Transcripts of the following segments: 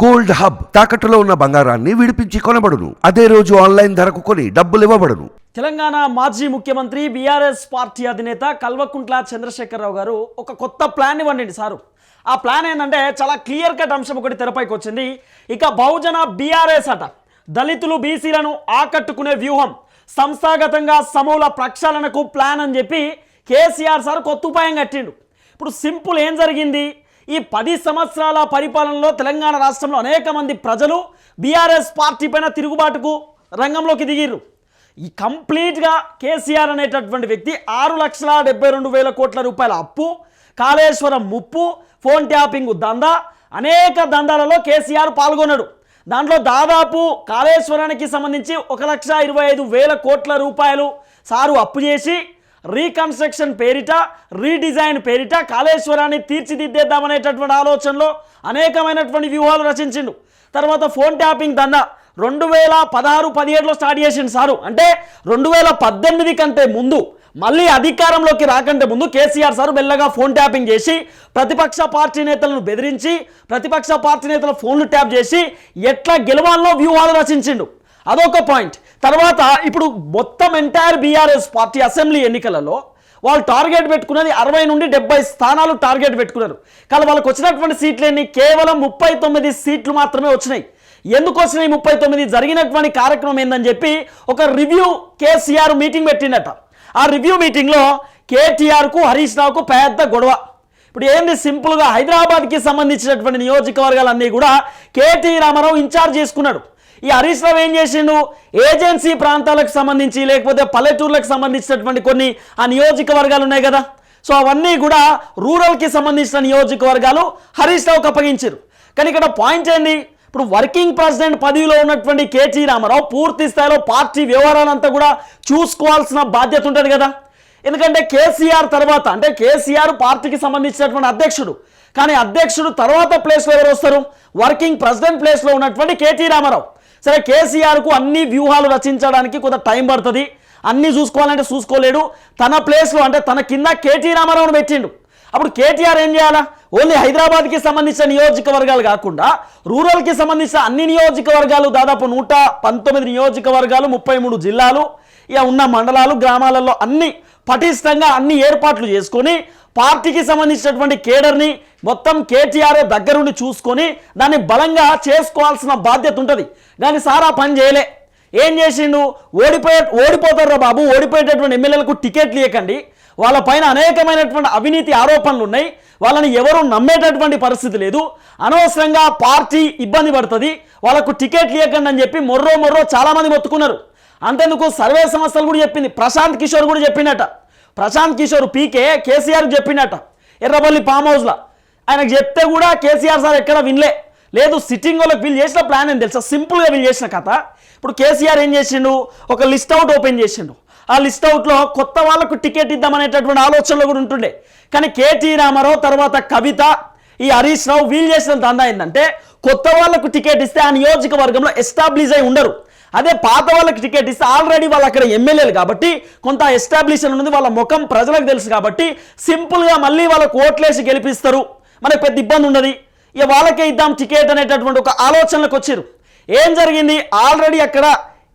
Gold hub తాకట్టులో ఉన్న బంగారాన్ని విడిపించి కొనబడును. అదే రోజు ఆన్లైన్ ధరకు కొని డబ్బులు ఇవ్వబడును. తెలంగాణ మాజీ ముఖ్యమంత్రి బీఆర్ఎస్ పార్టీ అధినేత కల్వకుంట్ల చంద్రశేఖరరావు గారు ఒక కొత్త ప్లాన్ ఇవ్వండి సారు. ఆ ప్లాన్ ఏంటంటే చాలా క్లియర్ కట్ అంశం ఒకటి తెరపైకి వచ్చింది. ఇక బహుజన బీఆర్ఎస్ అట. దళితులు బీసీలను ఆకట్టుకునే వ్యూహం సంస్థాగతంగా సమూల ప్రక్షాళనకు ప్లాన్ అని చెప్పి కేసీఆర్ సార్ కొత్త ఉపాయం కట్టిండు. ఇప్పుడు సింపుల్ ఏం జరిగింది? ఈ పది సంవత్సరాల పరిపాలనలో తెలంగాణ రాష్ట్రంలో అనేక మంది ప్రజలు బీఆర్ఎస్ పార్టీ పైన తిరుగుబాటుకు రంగంలోకి దిగిర్రు. ఈ కంప్లీట్గా కేసీఆర్ అనేటటువంటి వ్యక్తి ఆరు లక్షల డెబ్బై రెండు వేల కోట్ల రూపాయల అప్పు కాళేశ్వరం ముప్పు ఫోన్ ట్యాపింగ్ దందా అనేక దందాలలో కేసీఆర్ పాల్గొన్నాడు. దాంట్లో దాదాపు కాళేశ్వరానికి సంబంధించి ఒక లక్ష ఇరవై ఐదు వేల కోట్ల రూపాయలు సారు అప్పు చేసి రీకన్స్ట్రక్షన్ పేరిట రీడిజైన్ పేరిట కాళేశ్వరాన్ని తీర్చిదిద్దేద్దామనేటటువంటి ఆలోచనలో అనేకమైనటువంటి వ్యూహాలు రచించిండు. తర్వాత ఫోన్ ట్యాపింగ్ దందా. రెండు వేల పదహారు పదిహేడులో స్టార్ట్ చేసిండు సారు. అంటే రెండు వేల పద్దెనిమిది కంటే ముందు మళ్ళీ అధికారంలోకి రాకంటే ముందు కేసీఆర్ సార్ మెల్లగా ఫోన్ ట్యాపింగ్ చేసి ప్రతిపక్ష పార్టీ నేతలను బెదిరించి ప్రతిపక్ష పార్టీ నేతల ఫోన్లు ట్యాప్ చేసి ఎట్లా గెలవాల్లో వ్యూహాలు రచించిండు. అదొక పాయింట్. తర్వాత ఇప్పుడు మొత్తం ఎంటైర్ బీఆర్ఎస్ పార్టీ అసెంబ్లీ ఎన్నికలలో వాళ్ళు టార్గెట్ పెట్టుకున్నది అరవై నుండి డెబ్బై స్థానాలు టార్గెట్ పెట్టుకున్నారు. కానీ వాళ్ళకి వచ్చినటువంటి సీట్లన్నీ కేవలం ముప్పై తొమ్మిది సీట్లు మాత్రమే వచ్చినాయి. ఎందుకు వచ్చినాయి ముప్పై తొమ్మిది? జరిగినటువంటి కార్యక్రమం ఏందని చెప్పి ఒక రివ్యూ కేసీఆర్ మీటింగ్ పెట్టిండట. ఆ రివ్యూ మీటింగ్లో కేటీఆర్కు హరీష్ రావుకు పెద్ద గొడవ. ఇప్పుడు ఏంది సింపుల్గా హైదరాబాద్కి సంబంధించినటువంటి నియోజకవర్గాలన్నీ కూడా కేటీ రామారావు ఇన్ఛార్జ్ చేసుకున్నాడు. ఈ హరీష్ రావు ఏం చేసిండు? ఏజెన్సీ ప్రాంతాలకు సంబంధించి లేకపోతే పల్లెటూర్లకు సంబంధించినటువంటి కొన్ని ఆ నియోజకవర్గాలు ఉన్నాయి కదా? సో అవన్నీ కూడా రూరల్కి సంబంధించిన నియోజకవర్గాలు హరీష్ రావుకి అప్పగించారు కానీ ఇక్కడ పాయింట్ ఏంటి ఇప్పుడు వర్కింగ్ ప్రెసిడెంట్ పదవిలో ఉన్నటువంటి కేటీ రామారావు పూర్తి స్థాయిలో పార్టీ వ్యవహారాలంతా కూడా చూసుకోవాల్సిన బాధ్యత ఉంటుంది కదా? ఎందుకంటే కేసీఆర్ తర్వాత అంటే కేసీఆర్ పార్టీకి సంబంధించినటువంటి అధ్యక్షుడు. కానీ అధ్యక్షుడు తర్వాత ప్లేస్లో ఎవరు వస్తారు? వర్కింగ్ ప్రెసిడెంట్ ప్లేస్లో ఉన్నటువంటి కేటీ రామారావు. సరే కేసీఆర్కు అన్ని వ్యూహాలు రచించడానికి కొంత టైం పడుతుంది. అన్నీ చూసుకోవాలంటే చూసుకోలేడు. తన ప్లేస్లో అంటే తన కింద కేటీ రామారావును పెట్టిండు. అప్పుడు కేటీఆర్ ఏం చేయాలా? ఓన్లీ హైదరాబాద్కి సంబంధించిన నియోజకవర్గాలు కాకుండా రూరల్కి సంబంధించిన అన్ని నియోజకవర్గాలు దాదాపు నూట పంతొమ్మిది నియోజకవర్గాలు ముప్పై మూడు జిల్లాలు ఇక ఉన్న మండలాలు గ్రామాలలో అన్ని పటిష్టంగా అన్ని ఏర్పాట్లు చేసుకొని పార్టీకి సంబంధించినటువంటి కేడర్ని మొత్తం కేటీఆర్ దగ్గరుండి చూసుకొని దాన్ని బలంగా చేసుకోవాల్సిన బాధ్యత ఉంటుంది. కానీ సారా పని చేయలే. ఏం చేసిండు? ఓడిపోయే ఓడిపోతారు బాబు. ఓడిపోయేటటువంటి ఎమ్మెల్యేలకు టికెట్లు ఇవ్వకండి వాళ్ళ పైన అనేకమైనటువంటి అవినీతి ఆరోపణలు ఉన్నాయి. వాళ్ళని ఎవరు నమ్మేటటువంటి పరిస్థితి లేదు. అనవసరంగా పార్టీ ఇబ్బంది పడుతుంది. వాళ్ళకు టికెట్లు ఇవ్వకండి అని చెప్పి మొర్రో మొర్రో చాలామంది మొత్తుకున్నారు. అంతేందుకు సర్వే సంస్థలు కూడా చెప్పింది. ప్రశాంత్ కిషోర్ కూడా చెప్పిండట ప్రశాంత్ కిషోర్ పీకే కేసీఆర్ చెప్పిండట ఎర్రబల్లి ఫామ్ హౌస్లో. ఆయనకు చెప్తే కూడా కేసీఆర్ సార్ ఎక్కడ వినలే. లేదు సిట్టింగ్ వాళ్ళకి వీళ్ళు చేసిన ప్లాన్ ఏం తెలుసా? సింపుల్గా వీళ్ళు చేసిన కథ. ఇప్పుడు కేసీఆర్ ఏం చేసిండు? ఒక లిస్ట్ అవుట్ ఓపెన్ చేసిండు. ఆ లిస్ట్ అవుట్లో కొత్త వాళ్ళకు టికెట్ ఇద్దామనేటటువంటి ఆలోచనలు కూడా ఉంటుండే. కానీ కేటీ రామారావు తర్వాత కవిత ఈ హరీష్ రావు వీళ్ళు చేసిన దందా ఏంటంటే కొత్త వాళ్ళకు టికెట్ ఇస్తే ఆ నియోజకవర్గంలో ఎస్టాబ్లిష్ అయి ఉండరు. అదే పాత వాళ్ళకి టికెట్ ఇస్తే ఆల్రెడీ వాళ్ళు అక్కడ ఎమ్మెల్యేలు కాబట్టి కొంత ఎస్టాబ్లిష్ ఉన్నది వాళ్ళ ముఖం ప్రజలకు తెలుసు కాబట్టి సింపుల్గా మళ్ళీ వాళ్ళకు ఓట్లేసి గెలిపిస్తారు. మనకు పెద్ద ఇబ్బంది ఉండదు. ఇక వాళ్ళకే ఇద్దాం టికెట్ అనేటటువంటి ఒక ఆలోచనలకు వచ్చారు. ఏం జరిగింది? ఆల్రెడీ అక్కడ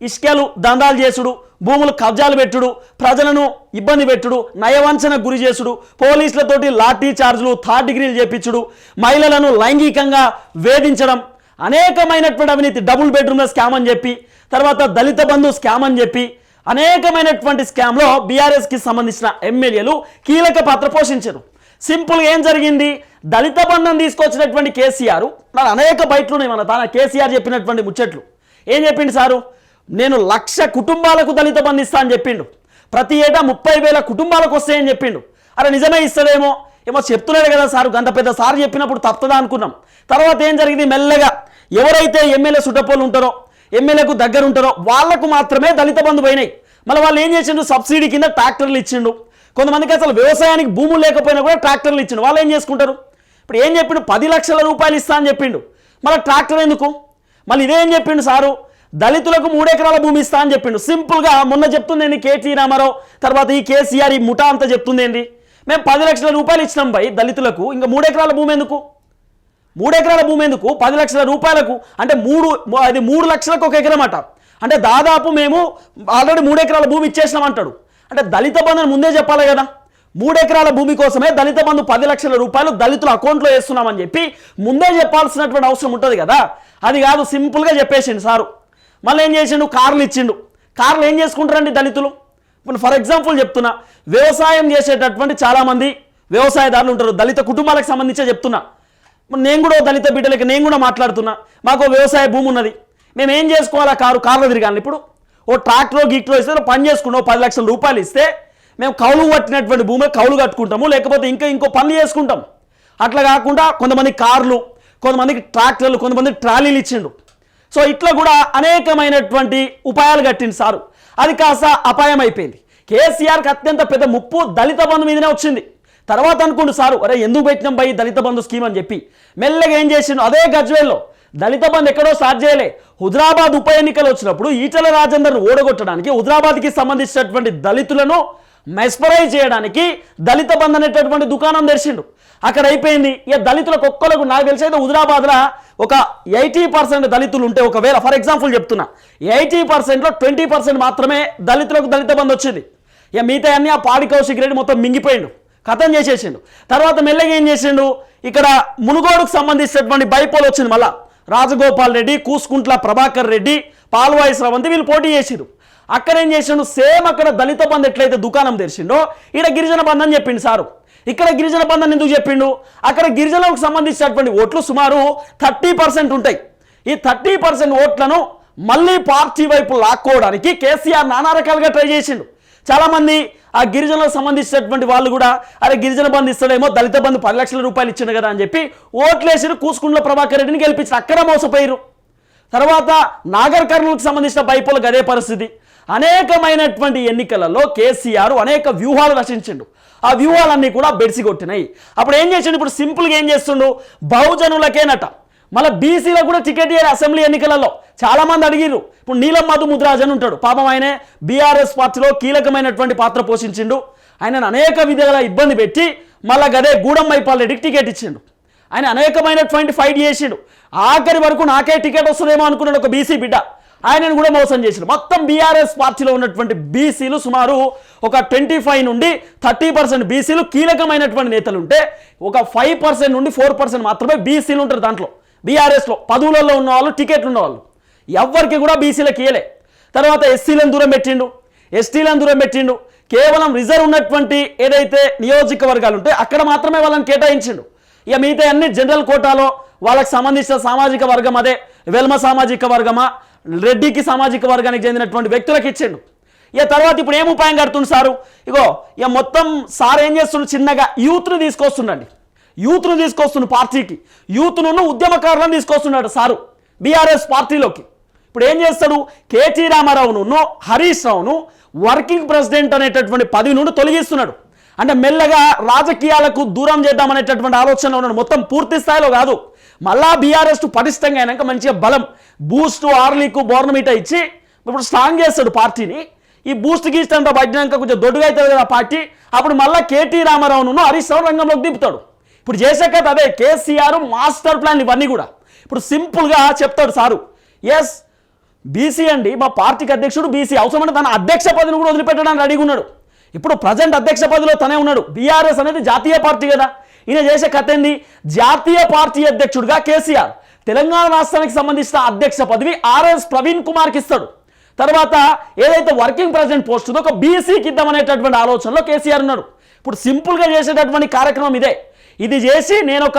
ఇష్కలు దందాలు చేసుడు భూములు కబ్జాలు పెట్టుడు ప్రజలను ఇబ్బంది పెట్టుడు నయవంచన గురి చేసుడు పోలీసులతోటి లాఠీ చార్జులు థర్డ్ డిగ్రీలు చేపించుడు మహిళలను లైంగికంగా వేధించడం అనేకమైనటువంటి అవినీతి డబుల్ బెడ్రూమ్ల స్కామ్ అని చెప్పి తర్వాత దళిత బంధు స్కామ్ అని చెప్పి అనేకమైనటువంటి స్కామ్లో బీఆర్ఎస్కి సంబంధించిన ఎమ్మెల్యేలు కీలక పాత్ర పోషించారు. సింపుల్గా ఏం జరిగింది? దళిత బంధం తీసుకొచ్చినటువంటి కేసీఆర్ నాకు అనేక బయటలు ఉన్నాయి మన తాన కేసీఆర్ చెప్పినటువంటి ముచ్చట్లు. ఏం చెప్పిండు సారు? నేను లక్ష కుటుంబాలకు దళిత బంధు ఇస్తా అని చెప్పిండు. ప్రతి ఏటా ముప్పై వేల కుటుంబాలకు వస్తాయని చెప్పిండు. అరే నిజమే ఇస్తాడేమో ఏమో చెప్తున్నాడు కదా సార్ గంట పెద్ద సార్ చెప్పినప్పుడు తప్పదా అనుకున్నాం. తర్వాత ఏం జరిగింది? మెల్లగా ఎవరైతే ఎమ్మెల్యే సుటపోలు ఉంటారో ఎమ్మెల్యేకు దగ్గర ఉంటారో వాళ్ళకు మాత్రమే దళిత బంధు పోయినాయి. మళ్ళీ వాళ్ళు ఏం చేసిండు సబ్సిడీ కింద ట్రాక్టర్లు ఇచ్చిండు కొంతమందికి అసలు వ్యవసాయానికి భూములు లేకపోయినా కూడా ట్రాక్టర్లు ఇచ్చిండు వాళ్ళు ఏం చేసుకుంటారు? ఇప్పుడు ఏం చెప్పిండు? పది లక్షల రూపాయలు ఇస్తా అని చెప్పిండు. మళ్ళీ ట్రాక్టర్ ఎందుకు? మళ్ళీ ఇదేం చెప్పిండు సారు? దళితులకు మూడెకరాల భూమి ఇస్తా అని చెప్పిండు. సింపుల్గా మొన్న చెప్తుంది కేటీ రామారావు? తర్వాత ఈ కేసీఆర్ ఈ ముఠా అంతా చెప్తుంది మేము పది లక్షల రూపాయలు ఇచ్చినాం పై దళితులకు. ఇంకా మూడెకరాల భూమి ఎందుకు? మూడు ఎకరాల భూమి ఎందుకు? పది లక్షల రూపాయలకు. అంటే మూడు అది మూడు లక్షలకు ఒక ఎకరం అట. అంటే దాదాపు మేము ఆల్రెడీ మూడు ఎకరాల భూమి ఇచ్చేసినాం అంటాడు. అంటే దళిత బంధుని ముందే చెప్పాలి కదా. మూడు ఎకరాల భూమి కోసమే దళిత బంధు పది లక్షల రూపాయలు దళితుల అకౌంట్లో వేస్తున్నామని చెప్పి ముందే చెప్పాల్సినటువంటి అవసరం ఉంటుంది కదా. అది కాదు సింపుల్గా చెప్పేసిండు సారు. మళ్ళీ ఏం చేసిండు? కార్లు ఇచ్చిండు. కార్లు ఏం చేసుకుంటారండి దళితులు? ఇప్పుడు ఫర్ ఎగ్జాంపుల్ చెప్తున్నా. వ్యవసాయం చేసేటటువంటి చాలామంది వ్యవసాయదారులు ఉంటారు. దళిత కుటుంబాలకు సంబంధించే చెప్తున్నా. నేను కూడా దళిత బిడ్డలకి నేను కూడా మాట్లాడుతున్నా. మాకు వ్యవసాయ భూమి ఉన్నది. మేము ఏం చేసుకోవాలా? కారు కార్లో తిరగాలి. ఇప్పుడు ఓ ట్రాక్టరో గీక్టరో ఇస్తే పని చేసుకుంటాం. పది లక్షల రూపాయలు ఇస్తే మేము కౌలు పట్టినటువంటి భూమిలో కౌలు కట్టుకుంటాము. లేకపోతే ఇంకా ఇంకో పనులు చేసుకుంటాం. అట్లా కాకుండా కొంతమంది కార్లు కొంతమందికి ట్రాక్టర్లు కొంతమంది ట్రాలీలు ఇచ్చిండు. సో ఇట్లా కూడా అనేకమైనటువంటి ఉపాయాలు కట్టింది సారు. అది కాస్త అపాయం అయిపోయింది కేసీఆర్కి అత్యంత పెద్ద ముప్పు దళిత బంధు మీదనే వచ్చింది. తర్వాత అనుకోండి సారు అరే ఎందుకు పెట్టినాం బై దళిత బంధు స్కీమ్? అని చెప్పి మెల్లగా ఏం చేసిండు? అదే గజ్వేల్లో దళిత బంధు ఎక్కడో స్టార్ట్ చేయలే. హుదరాబాద్ ఉప ఎన్నికలు వచ్చినప్పుడు ఈటల రాజేందర్ను ఓడగొట్టడానికి హుదరాబాద్కి సంబంధించినటువంటి దళితులను మెస్పరైజ్ చేయడానికి దళిత బంధు అనేటటువంటి దుకాణం తెరిచిండు. అక్కడ అయిపోయింది. ఇక దళితులకు ఒక్కలకు నాకు తెలిసి అయితే హుజరాబాద్లో ఒక ఎయిటీ పర్సెంట్ దళితులు ఉంటే ఒకవేళ ఫర్ ఎగ్జాంపుల్ చెప్తున్నా ఎయిటీ పర్సెంట్లో ట్వంటీ పర్సెంట్ మాత్రమే దళితులకు దళిత బంధు వచ్చింది. ఇక మిగతా అన్ని ఆ పాడి కౌశిక్ రెడ్డి మొత్తం మింగిపోయిండు. కథం చేసేసిండు. తర్వాత మెల్లగా ఏం చేసిండు? ఇక్కడ మునుగోడుకు సంబంధించినటువంటి బైపోల్ వచ్చింది మళ్ళా. రాజగోపాల్ రెడ్డి కూసుకుంట్ల ప్రభాకర్ రెడ్డి పాల్వాయి స్రవంతి వీళ్ళు పోటీ చేసిరు అక్కడ ఏం చేసిండు? సేమ్ అక్కడ దళిత బంధు ఎట్లయితే దుకాణం తెరిచిండో ఈడ గిరిజన బంధు అని చెప్పిండు సారు. ఇక్కడ గిరిజన బంధం ఎందుకు చెప్పిండు? అక్కడ గిరిజనులకు సంబంధించినటువంటి ఓట్లు సుమారు థర్టీ పర్సెంట్ ఉంటాయి. ఈ థర్టీ పర్సెంట్ ఓట్లను మళ్ళీ పార్టీ వైపు లాక్కోవడానికి కేసీఆర్ నానా రకాలుగా ట్రై చేసిండు. చాలామంది ఆ గిరిజనులకు సంబంధించినటువంటి వాళ్ళు కూడా అరే గిరిజన బంధు ఇస్తాడేమో దళిత బంధు పది లక్షల రూపాయలు ఇచ్చిండు కదా అని చెప్పి ఓట్లేసిన కూసుకుండ్ల ప్రభాకర్ రెడ్డిని గెలిపించి అక్కడ మోసపోయారు. తర్వాత నాగర్ కర్నూలుకు సంబంధించిన బైపోలకు అదే పరిస్థితి. అనేకమైనటువంటి ఎన్నికలలో కేసీఆర్ అనేక వ్యూహాలు రచించిండు. ఆ వ్యూహాలన్నీ కూడా బెడిసి కొట్టినాయి. అప్పుడు ఏం చేసిండు? ఇప్పుడు సింపుల్గా ఏం చేస్తుండు? బహుజనులకేనట మళ్ళీ బీసీలో కూడా టికెట్ ఇయ్యారు అసెంబ్లీ ఎన్నికలలో. చాలా మంది అడిగిర్రు. ఇప్పుడు నీలం మధు ముద్రాజ్ అని ఉంటాడు. పాపం ఆయనే బీఆర్ఎస్ పార్టీలో కీలకమైనటువంటి పాత్ర పోషించిండు. ఆయనను అనేక విధాల ఇబ్బంది పెట్టి మళ్ళా గదే గూడెం రెడ్డికి టికెట్ ఇచ్చిండు. ఆయన అనేకమైనటువంటి ఫైట్ చేసిండు. ఆఖరి వరకు నాకే టికెట్ వస్తుందేమో అనుకున్నాడు ఒక బీసీ బిడ్డ. ఆయనను కూడా మోసం చేసిండు. మొత్తం బీఆర్ఎస్ పార్టీలో ఉన్నటువంటి బీసీలు సుమారు ఒక ట్వంటీ ఫైవ్ నుండి థర్టీ పర్సెంట్ బీసీలు కీలకమైనటువంటి నేతలు ఉంటే ఒక ఫైవ్ పర్సెంట్ నుండి ఫోర్ పర్సెంట్ మాత్రమే బీసీలు ఉంటారు దాంట్లో. బీఆర్ఎస్లో పదవులలో ఉన్న వాళ్ళు టికెట్లు ఉన్నవాళ్ళు ఎవ్వరికి కూడా బీసీలకు ఇయలే తర్వాత ఎస్సీలను దూరం పెట్టిండు. ఎస్టీలను దూరం పెట్టిండు. కేవలం రిజర్వ్ ఉన్నటువంటి ఏదైతే నియోజకవర్గాలు ఉంటాయి అక్కడ మాత్రమే వాళ్ళని కేటాయించిండు. ఇక మిగతా అన్ని జనరల్ కోటాలో వాళ్ళకి సంబంధించిన సామాజిక వర్గం అదే. వెల్మ సామాజిక వర్గమా? రెడ్డికి సామాజిక వర్గానికి చెందినటువంటి వ్యక్తులకు ఇచ్చిండు. ఇక తర్వాత ఇప్పుడు ఏం ఉపాయం కడుతుంది సారు? ఇగో ఇక మొత్తం సార్ ఏం చేస్తుండు? చిన్నగా యూత్ను తీసుకొస్తుండండి. యూత్ను తీసుకొస్తుండు పార్టీకి. యూత్ను ఉద్యమకారులను తీసుకొస్తున్నాడు సారు. బీఆర్ఎస్ పార్టీలోకి. ఇప్పుడు ఏం చేస్తాడు కేటీ రామారావును హరీష్ రావును వర్కింగ్ ప్రెసిడెంట్ అనేటటువంటి పదవి నుండి తొలగిస్తున్నాడు. అంటే మెల్లగా రాజకీయాలకు దూరం చేద్దామనేటటువంటి ఆలోచనలో ఉన్నాడు. మొత్తం పూర్తి స్థాయిలో కాదు. మళ్ళా బీఆర్ఎస్ పటిష్టంగా అయినాక మంచిగా బలం బూస్ట్ ఆర్లీకు బోర్నమీట ఇచ్చి ఇప్పుడు స్ట్రాంగ్ చేస్తాడు పార్టీని. ఈ బూస్ట్ గీస్ట్ అంతా పట్టినాక కొంచెం దొడ్డుగా అవుతుంది కదా పార్టీ. అప్పుడు మళ్ళీ కేటీ రామారావును హరీష్ రావు రంగంలోకి దింపుతాడు. ఇప్పుడు చేసే కథ అదే. కేసీఆర్ మాస్టర్ ప్లాన్ ఇవన్నీ కూడా. ఇప్పుడు సింపుల్గా చెప్తాడు సారు. ఎస్ బీసీ అండి మా పార్టీకి అధ్యక్షుడు బీసీ. అవసరమంటే తన అధ్యక్ష పదవిని కూడా వదిలిపెట్టడానికి రెడీగా ఉన్నాడు. ఇప్పుడు ప్రజెంట్ అధ్యక్ష పదవిలో తనే ఉన్నాడు. బీఆర్ఎస్ అనేది జాతీయ పార్టీ కదా. ఈయన చేసే కథ ఏంది? జాతీయ పార్టీ అధ్యక్షుడిగా కేసీఆర్ తెలంగాణ రాష్ట్రానికి సంబంధించిన అధ్యక్ష పదవి ఆర్ఎస్ ప్రవీణ్ కుమార్కి ఇస్తాడు. తర్వాత ఏదైతే వర్కింగ్ ప్రెసిడెంట్ పోస్ట్ ఉందో ఒక బీసీకి ఇద్దామనేటటువంటి ఆలోచనలో కేసీఆర్ ఉన్నాడు. ఇప్పుడు సింపుల్గా చేసేటటువంటి కార్యక్రమం ఇదే. ఇది చేసి నేను ఒక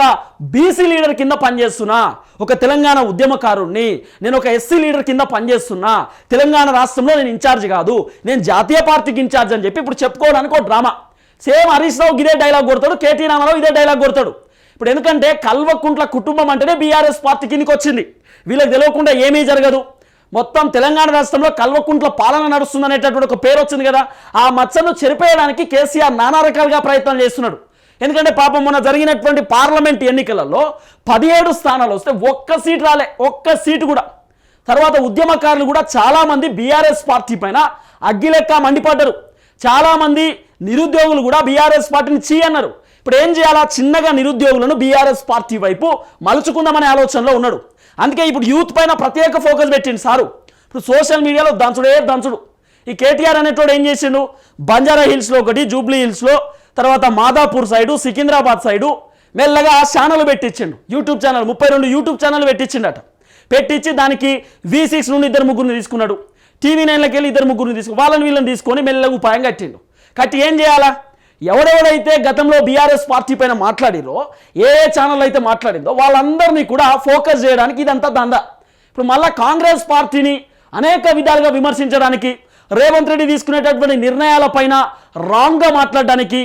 బీసీ లీడర్ కింద పనిచేస్తున్నా. ఒక తెలంగాణ ఉద్యమకారుణ్ణి నేను ఒక ఎస్సీ లీడర్ కింద పనిచేస్తున్నా. తెలంగాణ రాష్ట్రంలో నేను ఇన్ఛార్జ్ కాదు నేను జాతీయ పార్టీకి ఇన్ఛార్జ్ అని చెప్పి ఇప్పుడు చెప్పుకోవడానికి ఒక డ్రామా. సేమ్ హరీష్ రావు ఇదే డైలాగ్ కొడతాడు కేటీ రామారావు ఇదే డైలాగ్ కొడతాడు. ఇప్పుడు ఎందుకంటే కల్వకుంట్ల కుటుంబం అంటేనే బీఆర్ఎస్ పార్టీ కిందకి వచ్చింది. వీళ్ళకి తెలియకుండా ఏమీ జరగదు. మొత్తం తెలంగాణ రాష్ట్రంలో కల్వకుంట్ల పాలన నడుస్తుందనేటటువంటి ఒక పేరు వచ్చింది కదా ఆ మచ్చను చెరిపేయడానికి కేసీఆర్ నానా రకాలుగా ప్రయత్నం చేస్తున్నాడు. ఎందుకంటే పాపం మొన్న జరిగినటువంటి పార్లమెంట్ ఎన్నికలలో పదిహేడు స్థానాలు వస్తే ఒక్క సీట్ రాలే ఒక్క సీటు కూడా. తర్వాత ఉద్యమకారులు కూడా చాలామంది బీఆర్ఎస్ పార్టీ పైన అగ్గిలెక్క మండిపడ్డారు. చాలామంది నిరుద్యోగులు కూడా బీఆర్ఎస్ పార్టీని చీ అన్నారు. ఇప్పుడు ఏం చేయాలా? చిన్నగా నిరుద్యోగులను బీఆర్ఎస్ పార్టీ వైపు మలుచుకుందామనే ఆలోచనలో ఉన్నాడు. అందుకే ఇప్పుడు యూత్ పైన ప్రత్యేక ఫోకస్ పెట్టిండు సారు. ఇప్పుడు సోషల్ మీడియాలో దంచుడే దంచుడు. ఈ కేటీఆర్ అనేటోడు ఏం చేసిండు? బంజారా హిల్స్లో ఒకటి జూబ్లీ హిల్స్లో తర్వాత మాదాపూర్ సైడు సికింద్రాబాద్ సైడు మెల్లగా ఛానల్ పెట్టించిండు. యూట్యూబ్ ఛానల్ ముప్పై రెండు యూట్యూబ్ ఛానల్ పెట్టించిండట. పెట్టించి దానికి వి సిక్స్ నుండి ఇద్దరు ముగ్గురిని తీసుకున్నాడు. టీవీ నైన్లకి వెళ్ళి ఇద్దరు ముగ్గురిని తీసుకు వాళ్ళని వీళ్ళని తీసుకొని మెల్లగా ఉపాయం కట్టిండు. కట్టి ఏం చేయాలా? ఎవడెవడైతే గతంలో బీఆర్ఎస్ పార్టీ పైన మాట్లాడిరో ఏ ఛానల్ అయితే మాట్లాడిందో వాళ్ళందరినీ కూడా ఫోకస్ చేయడానికి ఇదంతా దంద. ఇప్పుడు మళ్ళీ కాంగ్రెస్ పార్టీని అనేక విధాలుగా విమర్శించడానికి రేవంత్ రెడ్డి తీసుకునేటటువంటి నిర్ణయాలపైన రాంగ్గా మాట్లాడడానికి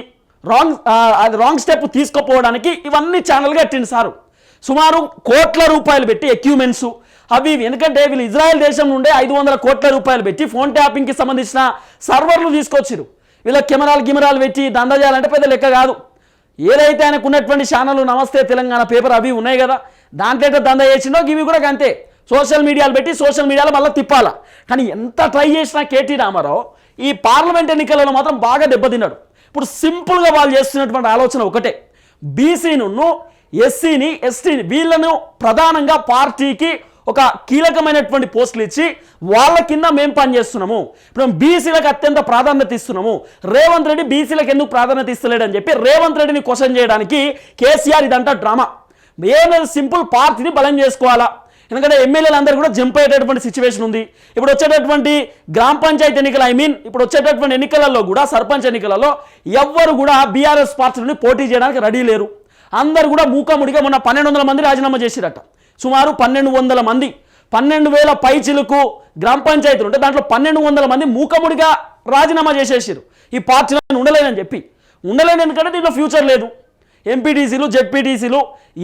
రాంగ్ అది రాంగ్ స్టెప్ తీసుకోపోవడానికి ఇవన్నీ ఛానల్గా కట్టింది సారు. సుమారు కోట్ల రూపాయలు పెట్టి ఎక్విప్మెంట్స్ అవి ఎందుకంటే వీళ్ళు ఇజ్రాయెల్ దేశం నుండే ఐదు వందల కోట్ల రూపాయలు పెట్టి ఫోన్ ట్యాపింగ్కి సంబంధించిన సర్వర్లు తీసుకొచ్చారు. వీళ్ళ కెమెరాలు గిమెరాలు పెట్టి దంద చేయాలంటే పెద్ద లెక్క కాదు. ఏదైతే ఆయనకు ఉన్నటువంటి ఛానల్ నమస్తే తెలంగాణ పేపర్ అవి ఉన్నాయి కదా దాంట్లో ఎట్లా దంద చేసిండో ఇవి కూడా అంతే. సోషల్ మీడియాలు పెట్టి సోషల్ మీడియాలో మళ్ళీ తిప్పాలా. కానీ ఎంత ట్రై చేసినా కేటీ రామారావు ఈ పార్లమెంట్ ఎన్నికలలో మాత్రం బాగా దెబ్బతిన్నాడు. ఇప్పుడు సింపుల్గా వాళ్ళు చేస్తున్నటువంటి ఆలోచన ఒకటే. బీసీను ఎస్సీని ఎస్టీని వీళ్ళను ప్రధానంగా పార్టీకి ఒక కీలకమైనటువంటి పోస్టులు ఇచ్చి వాళ్ళ కింద మేము పనిచేస్తున్నాము ఇప్పుడు బీసీలకు అత్యంత ప్రాధాన్యత ఇస్తున్నాము. రేవంత్ రెడ్డి బీసీలకు ఎందుకు ప్రాధాన్యత ఇస్తలేడని చెప్పి రేవంత్ రెడ్డిని క్వశ్చన్ చేయడానికి కేసీఆర్ ఇదంతా డ్రామా. ఏమైనా సింపుల్ పార్టీని బలం చేసుకోవాలా? ఎందుకంటే ఎమ్మెల్యేలు అందరూ కూడా జంప్ అయ్యేటటువంటి సిచ్యువేషన్ ఉంది. ఇప్పుడు వచ్చేటటువంటి గ్రామ పంచాయతీ ఎన్నికలు ఐ మీన్ ఇప్పుడు వచ్చేటటువంటి ఎన్నికలలో కూడా సర్పంచ్ ఎన్నికలలో ఎవ్వరు కూడా బీఆర్ఎస్ పార్టీని పోటీ చేయడానికి రెడీ లేరు. అందరు కూడా మూకాముడిగా మొన్న పన్నెండు వందల మంది రాజీనామా చేసిరట. సుమారు పన్నెండు వందల మంది. పన్నెండు వేల పైచిలకు గ్రామ పంచాయతీలు ఉంటే దాంట్లో పన్నెండు వందల మంది మూకముడిగా రాజీనామా చేసేసారు ఈ పార్టీలో ఉండలేనని చెప్పి. ఉండలేను ఎందుకంటే దీంట్లో ఫ్యూచర్ లేదు. ఎంపీటీసీలు జెడ్పీటీసీలు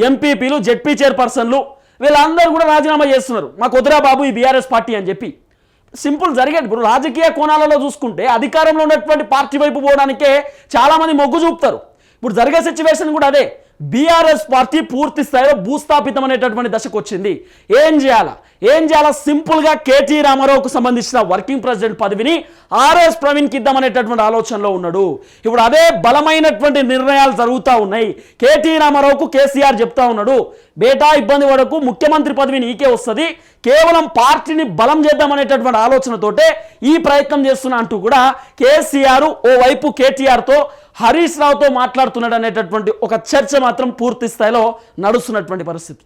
ఎంపీపీలు జెడ్పీ చైర్పర్సన్లు వీళ్ళందరూ కూడా రాజీనామా చేస్తున్నారు. మాకు వద్దురా బాబు ఈ బీఆర్ఎస్ పార్టీ అని చెప్పి. సింపుల్ జరిగేది ఇప్పుడు రాజకీయ కోణాలలో చూసుకుంటే అధికారంలో ఉన్నటువంటి పార్టీ వైపు పోవడానికే చాలామంది మొగ్గు చూపుతారు. ఇప్పుడు జరిగే సిచ్యువేషన్ కూడా అదే. బీఆర్ఎస్ పార్టీ పూర్తి స్థాయిలో భూస్థాపితం అనేటటువంటి దశకు వచ్చింది. ఏం చేయాలా? ఏం చేయాలా? సింపుల్గా కేటీ రామారావుకు సంబంధించిన వర్కింగ్ ప్రెసిడెంట్ పదవిని ఆర్ఎస్ ప్రవీణ్కి ఇద్దామనేటటువంటి ఆలోచనలో ఉన్నాడు. ఇప్పుడు అదే బలమైనటువంటి నిర్ణయాలు జరుగుతూ ఉన్నాయి. కేటీ రామారావుకు కేసీఆర్ చెప్తా ఉన్నాడు. బేటా ఇబ్బంది పడకు ముఖ్యమంత్రి పదవి నీకే వస్తుంది. కేవలం పార్టీని బలం చేద్దామనేటటువంటి ఆలోచనతోటే ఈ ప్రయత్నం చేస్తున్నా అంటూ కూడా కేసీఆర్ ఓవైపు కేటీఆర్తో హరీష్ రావుతో మాట్లాడుతున్నాడు అనేటటువంటి ఒక చర్చ మాత్రం పూర్తి స్థాయిలో నడుస్తున్నటువంటి పరిస్థితి.